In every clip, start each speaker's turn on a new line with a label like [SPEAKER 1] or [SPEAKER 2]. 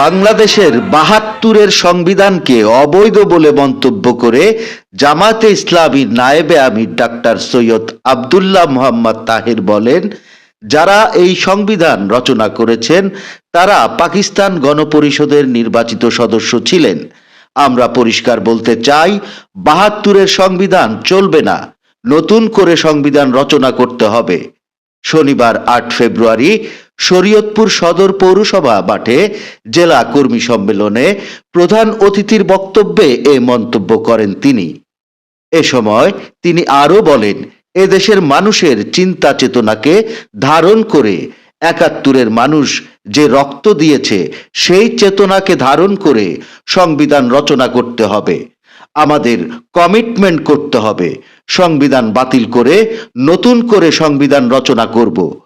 [SPEAKER 1] বাংলাদেশের বাহাত্তরের সংবিধানকে অবৈধ বলে মন্তব্য করে জামাতে ইসলামী নায়েবে আমির ডাক্তার সৈয়দ আবদুল্লাহ মোহাম্মদ তাহের বলেন, যারা এই সংবিধান রচনা করেছেন, তারা পাকিস্তান গণপরিষদের নির্বাচিত সদস্য ছিলেন। আমরা পরিষ্কার বলতে চাই, বাহাত্তরের সংবিধান চলবে না। নতুন করে সংবিধান রচনা করতে হবে। শনিবার আট ফেব্রুয়ারি শরীয়তপুর সদর পৌরসভা মাঠে জেলা কর্মী সম্মেলনে প্রধান অতিথির বক্তব্যে এ মন্তব্য করেন তিনি। এ সময় তিনি আরও বলেন, এদেশের মানুষের চিন্তা চেতনাকে ধারণ করে একাত্তরের মানুষ যে রক্ত দিয়েছে, সেই চেতনাকে ধারণ করে সংবিধান রচনা করতে হবে। আমাদের কমিটমেন্ট করতে হবে। সংবিধান বাতিল করে নতুন করে সংবিধান রচনা করব।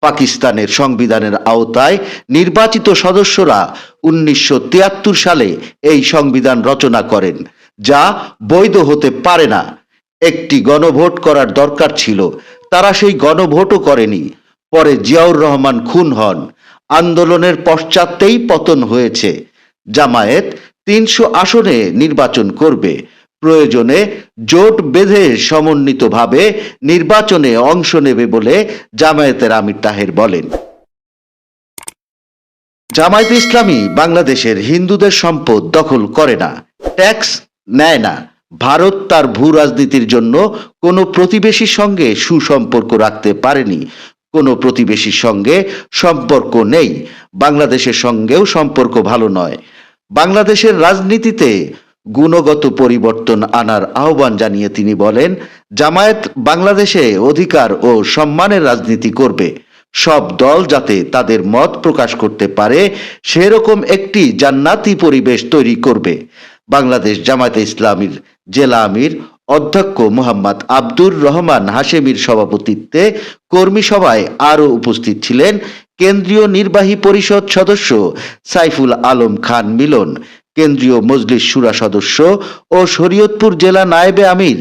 [SPEAKER 1] পাকিস্তানের সংবিধানের আওতায় নির্বাচিত সদস্যরা উনিশশো তিয়াত্তর সালে এই সংবিধান রচনা করেন, যা বৈধ হতে পারে না। একটি গণভোট করার দরকার ছিল, তারা সেই গণভোটও করেনি। পরে জিয়াউর রহমান খুন হন। আন্দোলনের পশ্চাতেই পতন হয়েছে। জামায়াত তিনশো আসনে নির্বাচন করবে। প্রয়োজনে জোট বেঁধে সমন্বিতভাবে নির্বাচনে অংশ নেবে বলে জামায়াতের আমির তাহের বলেন। জামায়াত ইসলামী বাংলাদেশের হিন্দুদের সম্পদ দখল করে না, ট্যাক্স নেয় না। ভারত তার ভূ রাজনীতির জন্য কোনো প্রতিবেশীর সঙ্গে সুসম্পর্ক রাখতে পারেনি। কোনো প্রতিবেশীর সঙ্গে সম্পর্ক নেই। বাংলাদেশের সঙ্গেও সম্পর্ক ভালো নয়। বাংলাদেশের রাজনীতিতে গুণগত পরিবর্তন আনার আহ্বান জানিয়ে তিনি বলেন, জামায়াত বাংলাদেশে অধিকার ও সম্মানের রাজনীতি করবে। সব দল যাতে তাদের মত প্রকাশ করতে পারে, সেরকম একটি জান্নাতি পরিবেশ তৈরি করবে। বাংলাদেশ জামায়াতে ইসলামীর জেলা আমির অধ্যক্ষ মোহাম্মদ আব্দুর রহমান হাশেমির সভাপতিত্বে কর্মী সভায় আরও উপস্থিত ছিলেন কেন্দ্রীয় নির্বাহী পরিষদ সদস্য সাইফুল আলম খান মিলন। কেন্দ্রীয় মজলিস সুরা সদস্য ও শরীয়তপুর জেলা নায়েবে আমির,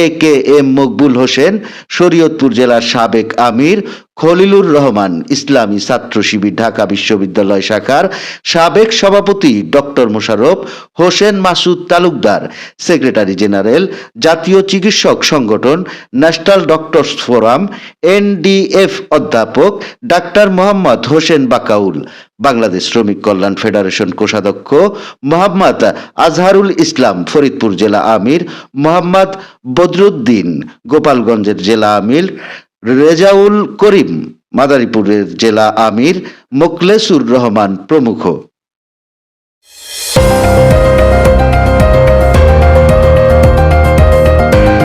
[SPEAKER 1] A K M Mokbul Hossain, Shariatpur জেলার সাবেক আমির খলিলুর রহমান ইসলামী ছাত্র শিবির, ঢাকা বিশ্ববিদ্যালয় শাখার সাবেক সভাপতি doctor Mosharraf Hossain Masud Talukdar, secretary general জাতীয় চিকিৎসক সংগঠন ন্যাশনাল ডক্টরস ফোরাম এনডিএফ অধ্যাপক ডাক্তার মোহাম্মদ হোসেন বাকাউল, বাংলাদেশ শ্রমিক কল্যাণ ফেডারেশন কোষাধ্যক্ষ মোহাম্মদ আজহারুল ইসলাম, ফরিদপুর জেলা আমির মোহাম্মদ বদরুদ্দিন, গোপালগঞ্জের জেলা আমির রেজাউল করিম মাদারীপুরের জেলা আমির মোকলেসুর রহমান প্রমুখ।